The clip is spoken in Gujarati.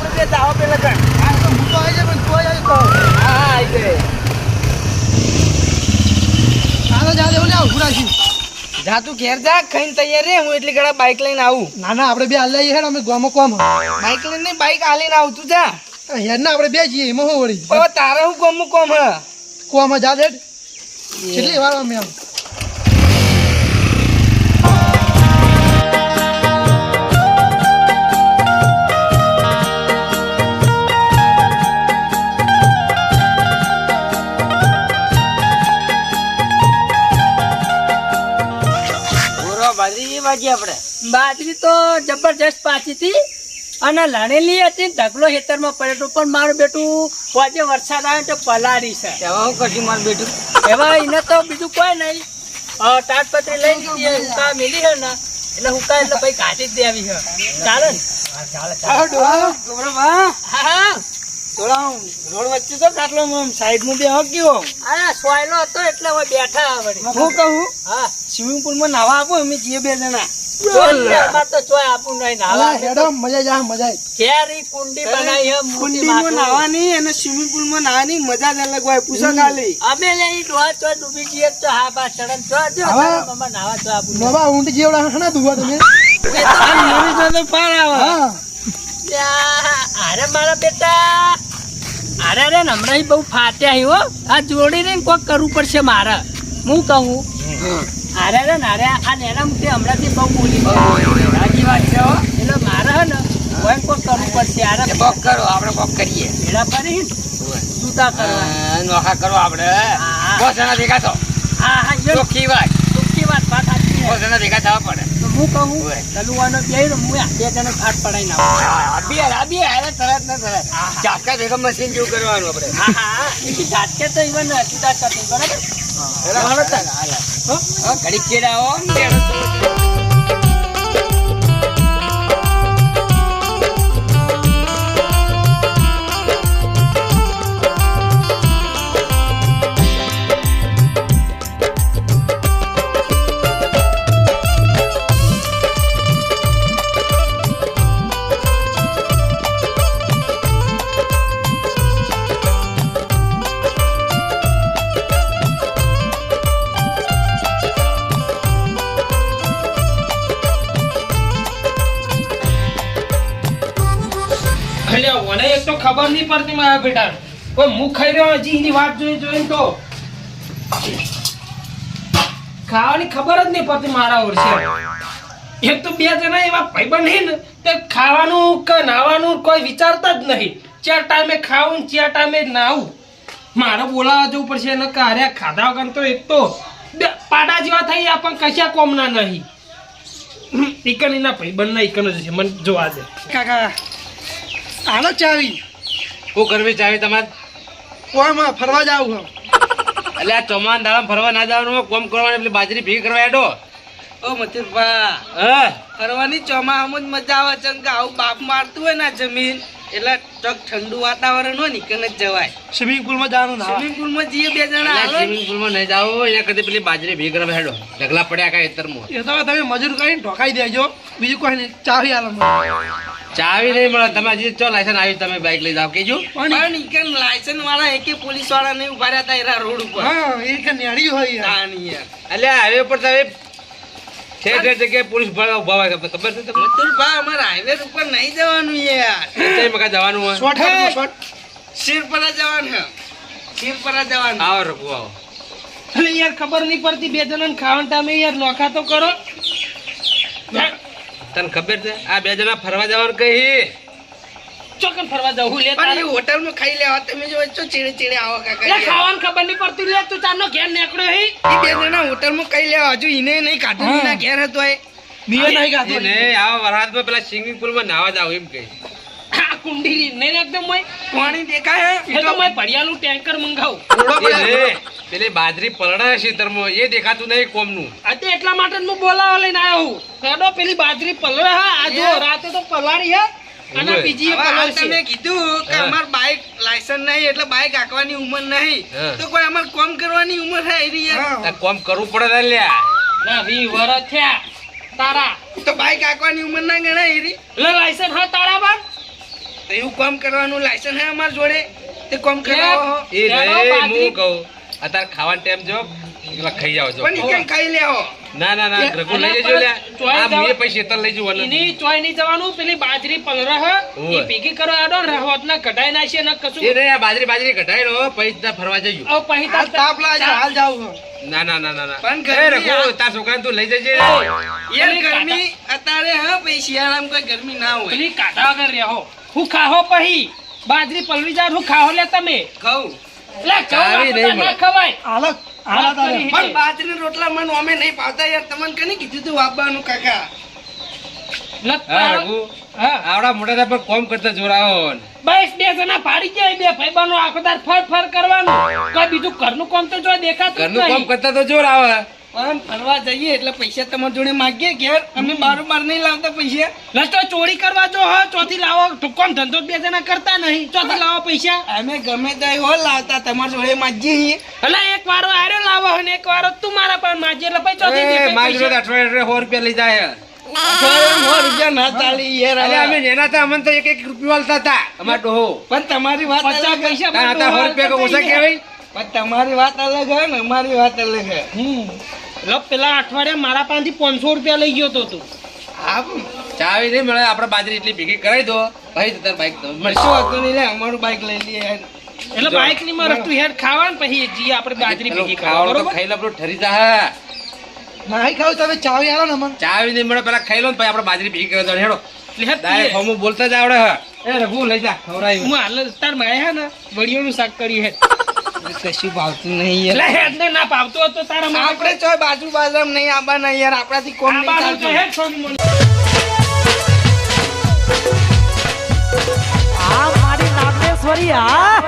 આપણે બે દાવા પેલા ગણ આ તો હું તો આવી જાય પણ તું આવી તો હા હા આવી ગઈ આ જા દેવું તું ઘેર જા ખાઈને તૈયાર રે હું એટલી ઘડા બાઇક લઈને આવું. ના ના આપણે બે હાલ લઈએ હેડ અમે ગામો કોમ. બાઇક લઈને નહીં બાઇક હાલીને આવું તું જા. હેડ ના આપણે બે જઈએ એમાં હું વળી? તારે હું ગામો કોમ હ? કોમ જા દેડ કેટલી વાર અમે આમ? બાજરી તો જબરજસ્ત પાછી હતી અને લણેલી હતી ઢગલો ખેતરમાં પડ્યો. પણ મારું બેટું પોજે વરસાદ આવે તો પલાળી છે. એવા હું કરશું મારું બેટું? એવા એને તો બીજું કોઈ નહીં. તાટપત્રી લઈ ગઈ હુકા મિલી છે ને એટલે હુકા એટલે ભાઈ કાઢી જ દેવી છે. ચાલે ને. ચાલે ચાલે હા હા. થોડા રોડ વચ્ચે તો કાટલો આમ સાઈડમાં બે ગયો અરે સોયલો હતો એટલે હવે બેઠા આવડે. હું કહું હા સ્વિમિંગ પુલમાં નાવા આપો અમે જઈએ બે જણા. ચોય આપું નહીં નાવા હેડો મજા જા મજા આવી કેરી કુંડી બનાવી છે મોટી કુંડીમાં માટલું. નાવાની અને સ્વિમિંગ પુલમાં નાવાની મજા જ અલગ હોય પૂછો ખાલી. અમે લઈ ડોહા ચો ડૂબી જઈએ તો હા બા ચડન ચો જો હવે- તારા મમ્મા નાવા છો આપું. બાબા ઊંટ જેવડા ધોવા તમે? પાર આવે. અરે મારા બેટા. અરે અરે હમણાં બહુ ફાટ્યા હી હો. આ જોડી ને કોક કરવું પડશે મારે. હું કહું? અરે અરે ને અરે આ નેના મુકે હમણાંથી બહુ બોલી સાચી વાત છે હો. એટલે મારે હે ને કોઈ કોક કરવું પડશે. અરે કોક કરો આપણે કોક કરીએ. ભેળા કરી જૂતા કરવા. નોખા કરો આપણે. બસ જણા ભેગા હા હા ચોખ્ખી વાત. ટૂંકી વાત વાત સાચી બસ ભેગા થવા પડે. હું કહું તલુવાનો બે ને હું બે જણે ફાટ પડાઈને આવું અભી અભી અરે તરત ને તરત. ચાકા ભેગા મશીન જેવું કરવાનું આપણે. હા હા ઝાટકે તો ઈવન સીધા કરતી બરાબર? હાલો. તાર, ખબર નહીં પડતી મારા બેટા કોઈ મુખ ખાઈ રહ્યો હજી એની વાત જોઈ જોઈને તો ખાવાની ખબર જ નહીં પડતી મારા વર્ષે એક તો બે જણા એવા ભાઈબંધ નહીં ને, તે ખાવાનું કે નાવાનું કોઈ વિચારતા જ નહીં. ચાર ટાઈમે ખાવું ચાર ટાઈમે નાવું મારે બોલાવા જવું પડશે એને કાર્યા ખાધા વગર તો એક તો પાડા જેવા થઈ આપણ કશા કોમના નહીં. ઈકન એના ભાઈબંધ ના ઈકન જ છે, મને જોવા દે. કાકા, આનો ચાવી. શું કરવી ચાવી તમારે? કોમાં ફરવા જાવ હું. એટલે આ ચોમાન દાડા ફરવા ના જવાનું કોમ કરવાની પેલી બાજરી ભેગી કરવા હેડો. ઓ મથુરભા હા? ફરવાની ચોમા આમ જ મજા આવે છે કે આવું બાપ મારતું હોય ને જમીન એટલે ટક ઠંડુ વાતાવરણ હોય ને કને જ જવાય. સ્વિમિંગ પુલમાં જવાનું ના સ્વિમિંગ પુલમાં જઈએ બે જણા હાલો. સ્વિમિંગ પુલમાં નહીં જાવ અહીંયા કદી પેલી બાજરી ભેગી કરવા હેડો. ઢગલા પડ્યા કાંઈ ખેતરમાં. એ તો તમે મજૂર કરીને ઢોકાઈ દેજો. બીજું કોઈ નહીં. ચાવી આલો મને. ચાવી નહીં મળે તમે હજી ચો લાયસન્સ આવી તમે બાઇક લઈ જાવ કેજો પણ ઈકન લાયસન્સ વાળા એકે પોલીસવાળા નહીં ઊભા રહ્યા હતા એરા રોડ ઉપર? હા એ કે નેડી હોય યાર. તાણી યાર. એટલે હાઈવે પર તમે ઠેર છે જગ્યાએ પોલીસ ઊભા ઊભા હોય ખબર છે તમને? મથુરભા અમારે હાઈવે ઉપર નહીં જવાનું યાર. કઈ મકા જવાનું હોય. શોર્ટ. શોર્ટ શિરપરા જવાનું. શિરપરા જવાનું. આવો રઘુ આવો. અરે યાર ખબર નહીં પડતી બે જણાને ખાવાના ટાઈમે યાર નોખા તો કરો. તને ખબર છે? આ બે જણા ફરવા જવાનું કહી. ચોકન ફરવા જવું લે તારે. એ હોટલમાં ખાઈ લેવા તમે જો છો ચીડે ચીડે આવો કાકા એટલે ખાવાનું ખબર નહીં પડતી. લે તું તારનો ઘેર નીકળ્યો હી. એ બે જણા હોટલમાં ખાઈ લેવા હજુ ઈને નહીં કાઢું ઘેર હતો એ. બીએ નહીં ગાતો એ આવા આવા વરસાદમાં પેલા સ્વિમિંગ પુલમાં નાવા જાવ એમ આ કુંડી નહીં એકદમ મોય. પાણી દેખાય? એ તો મોય ભરિયાનું ટેન્કર મંગાવું. પડે. પેલી બાજરી પલળે છે ખેતરમાં એ દેખાતું નહીં કોમનું. આજે એટલા માટે હું બોલાવા લઈને આવ્યો હું. હેડો પેલી બાજરી પલળે હા. આ જો રાતે તો પલાળી હે. અને બીજી આ તમે કીધું કે અમાર બાઇક લાયસન્સ નહીં એટલે બાઇક આકવાની ઉંમર નહીં. તો કોઈ અમાર કોમ કરવાની ઉંમર હે એરી યાર કોમ કરવું પડે લ્યા. ના વી વર થયા. તારા. તો બાઈક આંકવાની ઉંમર ના ગણાય એરી? લે લાયસન્સ હા તારા પર? તો એવું કોમ કરવાનું લાયસન્સ હે અમાર જોડે? તે કોમ કરાવો હો. એ રે. હું કહું. અત્યારે ખાવાનો ટાઈમ જો પેલા ખાઈ જાવ જો. પણ કેમ ખાઈ લેવો ના ના ના રઘુ લઈ જજો લે આ મે પૈસે પૈસા તલ લઈ જવાનું. એની ચોય નહીં જવાનું પેલી બાજરી પલરહ એ ભેગી કરો આડો ને રહોત ના કઢાઈ નાખીએ ને કશું. એ રે આ બાજરી બાજરી કઢાઈ લો પૈસા ફરવા જઈએ ઓ તાર તાપ લાગે હાલ જાવ ના ના ના ના ના. પણ ઘરે રખો તાર છોકરાને તું લઈ જજે. યાર ગરમી અત્યારે હા પછી શિયાળામાં કોઈ ગરમી ના હોય. પેલી કાઢા વગર રહ્યો હું ખાહો પછી બાજરી પલરી જાય હું ખાહો લે તમે. ખાઉં પણ બાજરી રોટલા મને અમે નહીં યાર. તમને કને કીધું તું વાપવાનું કાકા? આવડા મોટા પર કોમ કરતા જોરાવો. બસ બે જણા પાડી જાય બે ભાઈબંધો આખો દાર ફર ફર કરવાનું. કોઈ બીજું ઘરનું કામ તો જો દેખાતું ઘરનું કામ કરતા તો જોર આવે. પણ ફરવા જઈએ એટલે પૈસા તમારા જોડે માગીએ ઘેર. અમે બાર બાર નહીં લાવતા પૈસા. ચોરી કરવા જો હ ચોથી લાવો. ઠુકોમ ધંધો બે જણા કરતા નહીં. ચોથી લાવો પૈસા. અમે ગમે ત્યાં હો લાવતા તમારા જોડે માગીએ એટલે એક વારો આરે લાવો અને એક વારો તું મારા પર માગી એટલે પછી ચોથી મારી જોડે. અઠવાડિયે સો રૂપિયા લઈ જાય સો રૂપિયા ના ચાલી યાર અમે નેના હતા અમને તો એક એક રૂપિયો આલતા હતા. અમાર ડોહો પણ તમારી વાત પચાસ પૈસા ઓછા કહેવાય? પણ તમારી વાત અલગ હે ને અમારી વાત અલગ હે. હમ. લો પેલા અઠવાડિયા મારા પાસેથી પાંચસો રૂપિયા લઈ ગયો તો તું. હા ચાવી નહીં મળે આપણે બાજરી એટલી ભેગી કરાવી દો. ભાઈ તાર બાઈક મળશો. હતું નહીં લે અમારું બાઈક લઈ લઈએ. એટલે બાઈકની મારે તું હેડ ખાવાનું પછી જી આપણે બાજરી ભેગી ખાવા ખાવાનું તો બરોબર? ખાઈ લે પેલું ઠરી જા નાઈ ખાવ તમે ચાવી આલો ને મને. ચાવી નહીં મળે પેલા ખાઈ લો ને પછી આપણે બાજરી ભેગી કરી દો હેડો. ડાયરેક્ટ. બોલતા જ આવડે હે. એ રઘુ લઈ જા ખવડાવી. હું હાલ તાર માયા હે ને વડિયોનું શાક કર્યું હેડ. કશું ભાવતું નહીં એટલે યાર. હેડ ને ના ભાવતું હોય તો તારા આપણે ચોય બાજુ બાજુ નહીં આબા નહીં યાર આપણાથી કોમ નહીં ચાલતું. આ મારી નાગેશ્વરી આ